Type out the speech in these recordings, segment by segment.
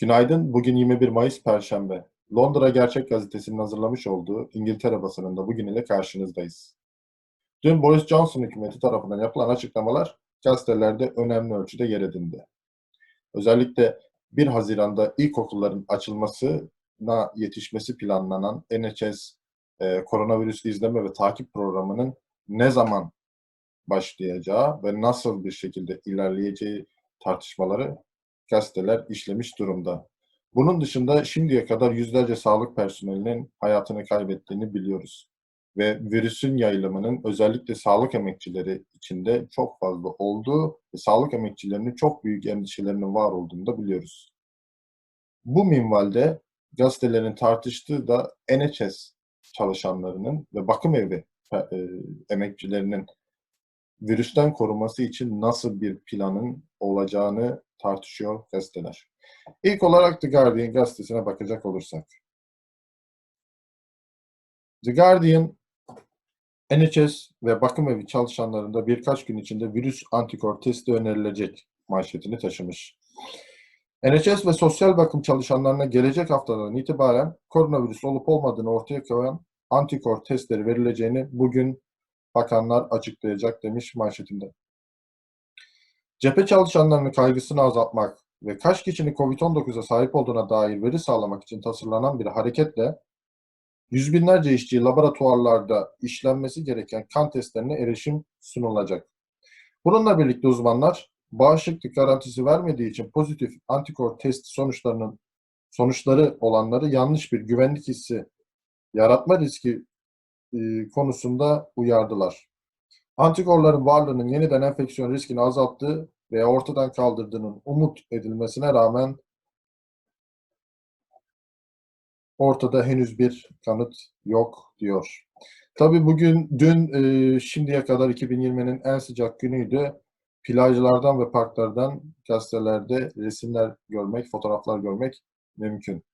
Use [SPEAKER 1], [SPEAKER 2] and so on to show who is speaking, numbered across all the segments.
[SPEAKER 1] Günaydın. Bugün 21 Mayıs Perşembe. Londra Gerçek Gazetesi'nin hazırlamış olduğu İngiltere basınında bugün ile karşınızdayız. Dün Boris Johnson hükümeti tarafından yapılan açıklamalar gazetelerde önemli ölçüde yer edindi. Özellikle 1 Haziran'da ilkokulların açılmasına yetişmesi planlanan NHS e, koronavirüs izleme ve takip programının ne zaman başlayacağı ve nasıl bir şekilde ilerleyeceği tartışmaları gazeteler işlemiş durumda. Bunun dışında şimdiye kadar yüzlerce sağlık personelinin hayatını kaybettiğini biliyoruz. Ve virüsün yayılımının özellikle sağlık emekçileri içinde çok fazla olduğu ve sağlık emekçilerinin çok büyük endişelerinin var olduğunu da biliyoruz. Bu minvalde gazetelerin tartıştığı da NHS çalışanlarının ve bakım evi e, emekçilerinin virüsten koruması için nasıl bir planın olacağını tartışıyor gazeteler. İlk olarak The Guardian gazetesine bakacak olursak. The Guardian, NHS ve bakım evi çalışanlarında birkaç gün içinde virüs antikor testi önerilecek manşetini taşımış. NHS ve sosyal bakım çalışanlarına gelecek haftadan itibaren koronavirüs olup olmadığını ortaya koyan antikor testleri verileceğini bugün bakanlar açıklayacak demiş manşetinde. Cephe çalışanlarının kaygısını azaltmak ve kaç kişinin COVID-19'a sahip olduğuna dair veri sağlamak için tasarlanan bir hareketle yüz binlerce işçi laboratuvarlarda işlenmesi gereken kan testlerine erişim sunulacak. Bununla birlikte uzmanlar bağışıklık garantisi vermediği için pozitif antikor test sonuçlarının sonuçları olanları yanlış bir güvenlik hissi yaratma riski e, konusunda uyardılar. Antikorların varlığının yeniden enfeksiyon riskini azalttığı veya ortadan kaldırdığının umut edilmesine rağmen ortada henüz bir kanıt yok diyor. Tabi bugün, dün e, şimdiye kadar 2020'nin en sıcak günüydü. Plajlardan ve parklardan gazetelerde resimler görmek, fotoğraflar görmek mümkün.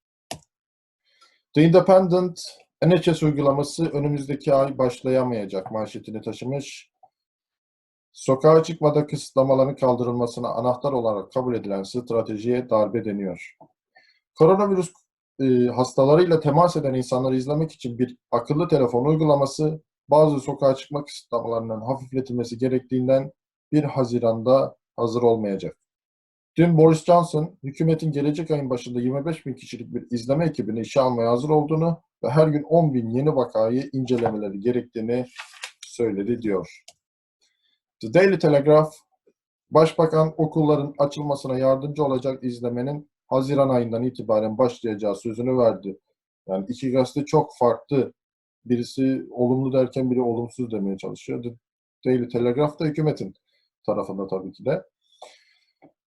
[SPEAKER 1] The Independent NHS uygulaması önümüzdeki ay başlayamayacak manşetini taşımış. Sokağa çıkmada kısıtlamaların kaldırılmasına anahtar olarak kabul edilen stratejiye darbe deniyor. Koronavirüs e, hastalarıyla temas eden insanları izlemek için bir akıllı telefon uygulaması bazı sokağa çıkma kısıtlamalarının hafifletilmesi gerektiğinden 1 Haziran'da hazır olmayacak. Dün Boris Johnson, hükümetin gelecek ayın başında 25 bin kişilik bir izleme ekibini işe almaya hazır olduğunu ve her gün 10 bin yeni vakayı incelemeleri gerektiğini söyledi diyor. The Daily Telegraph, Başbakan okulların açılmasına yardımcı olacak izlemenin Haziran ayından itibaren başlayacağı sözünü verdi. Yani iki gazete çok farklı. Birisi olumlu derken biri olumsuz demeye çalışıyor. Daily Telegraph da hükümetin tarafında tabii ki de.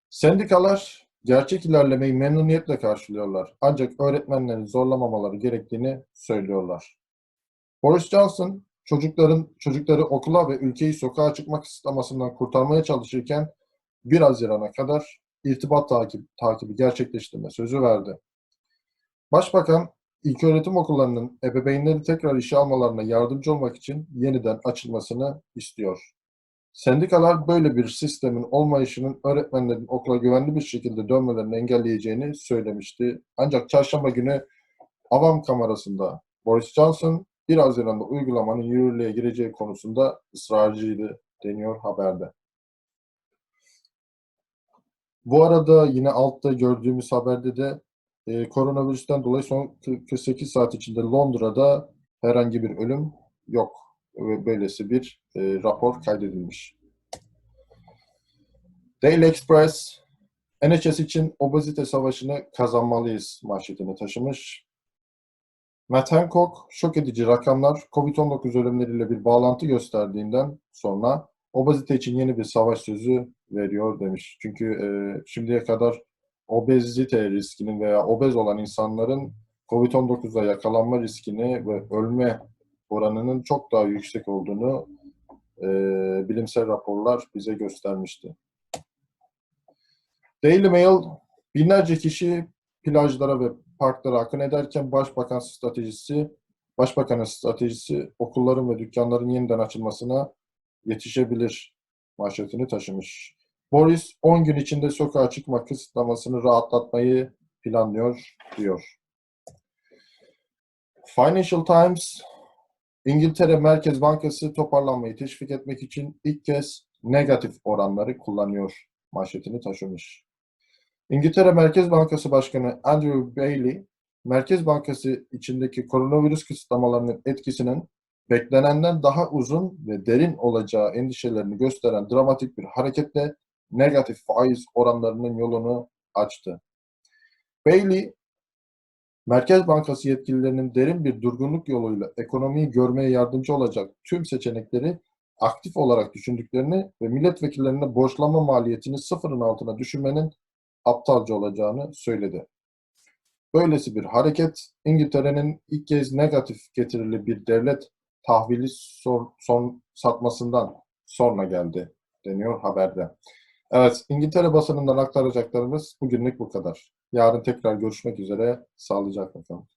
[SPEAKER 1] Sendikalar gerçek ilerlemeyi memnuniyetle karşılıyorlar. Ancak öğretmenlerin zorlamamaları gerektiğini söylüyorlar. Boris Johnson çocukların çocukları okula ve ülkeyi sokağa çıkma kısıtlamasından kurtarmaya çalışırken 1 Haziran'a kadar irtibat takip, takibi gerçekleştirme sözü verdi. Başbakan ilköğretim okullarının ebeveynleri tekrar işe almalarına yardımcı olmak için yeniden açılmasını istiyor. Sendikalar böyle bir sistemin olmayışının öğretmenlerin okula güvenli bir şekilde dönmelerini engelleyeceğini söylemişti. Ancak çarşamba günü Avam Kamerası'nda Boris Johnson 1 Haziran'da uygulamanın yürürlüğe gireceği konusunda ısrarcıydı deniyor haberde. Bu arada yine altta gördüğümüz haberde de e, koronavirüsten dolayı son 48 saat içinde Londra'da herhangi bir ölüm yok. Böylesi bir e, rapor kaydedilmiş. Daily Express, NHS için obezite savaşını kazanmalıyız manşetini taşımış. Matt Hancock, şok edici rakamlar COVID-19 ölümleriyle bir bağlantı gösterdiğinden sonra obezite için yeni bir savaş sözü veriyor demiş. Çünkü e, şimdiye kadar obezite riskinin veya obez olan insanların COVID-19'a yakalanma riskini ve ölme oranının çok daha yüksek olduğunu e, bilimsel raporlar bize göstermişti. Daily Mail binlerce kişi plajlara ve parklara akın ederken Başbakan stratejisi Başbakanın stratejisi okulların ve dükkanların yeniden açılmasına yetişebilir manşetini taşımış. Boris 10 gün içinde sokağa çıkma kısıtlamasını rahatlatmayı planlıyor diyor. Financial Times İngiltere Merkez Bankası toparlanmayı teşvik etmek için ilk kez negatif oranları kullanıyor manşetini taşımış. İngiltere Merkez Bankası Başkanı Andrew Bailey, Merkez Bankası içindeki koronavirüs kısıtlamalarının etkisinin beklenenden daha uzun ve derin olacağı endişelerini gösteren dramatik bir hareketle negatif faiz oranlarının yolunu açtı. Bailey, Merkez Bankası yetkililerinin derin bir durgunluk yoluyla ekonomiyi görmeye yardımcı olacak tüm seçenekleri aktif olarak düşündüklerini ve milletvekillerine borçlanma maliyetini sıfırın altına düşürmenin aptalca olacağını söyledi. Böylesi bir hareket İngiltere'nin ilk kez negatif getirili bir devlet tahvili son, son satmasından sonra geldi deniyor haberde. Evet, İngiltere basınından aktaracaklarımız bugünlük bu kadar. Yarın tekrar görüşmek üzere. Sağlıcakla kalın.